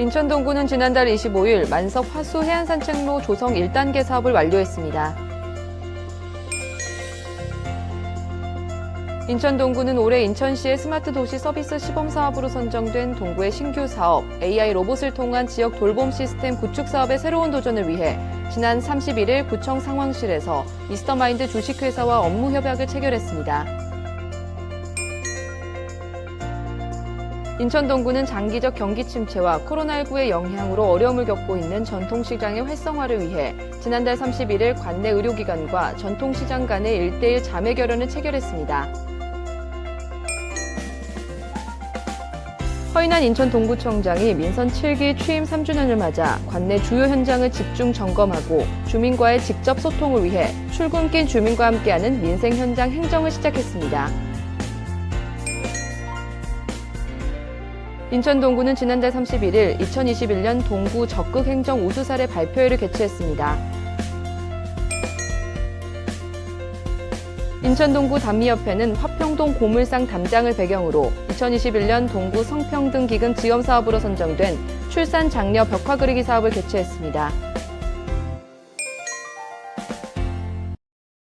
인천 동구는 지난달 25일 만석 화수 해안산책로 조성 1단계 사업을 완료했습니다. 인천 동구는 올해 인천시의 스마트 도시 서비스 시범 사업으로 선정된 동구의 신규 사업 AI 로봇을 통한 지역 돌봄 시스템 구축 사업의 새로운 도전을 위해 지난 31일 구청 상황실에서 이스터마인드 주식회사와 업무 협약을 체결했습니다. 인천 동구는 장기적 경기 침체와 코로나19의 영향으로 어려움을 겪고 있는 전통시장의 활성화를 위해 지난달 31일 관내 의료기관과 전통시장 간의 1대1 자매 결연을 체결했습니다. 허인한 인천 동구청장이 민선 7기 취임 3주년을 맞아 관내 주요 현장을 집중 점검하고 주민과의 직접 소통을 위해 출근길 주민과 함께하는 민생 현장 행정을 시작했습니다. 인천 동구는 지난달 31일 2021년 동구 적극 행정 우수 사례 발표회를 개최했습니다. 인천 동구 단미협회는 화평동 고물상 담장을 배경으로 2021년 동구 성평등 기금 지원 사업으로 선정된 출산 장려 벽화 그리기 사업을 개최했습니다.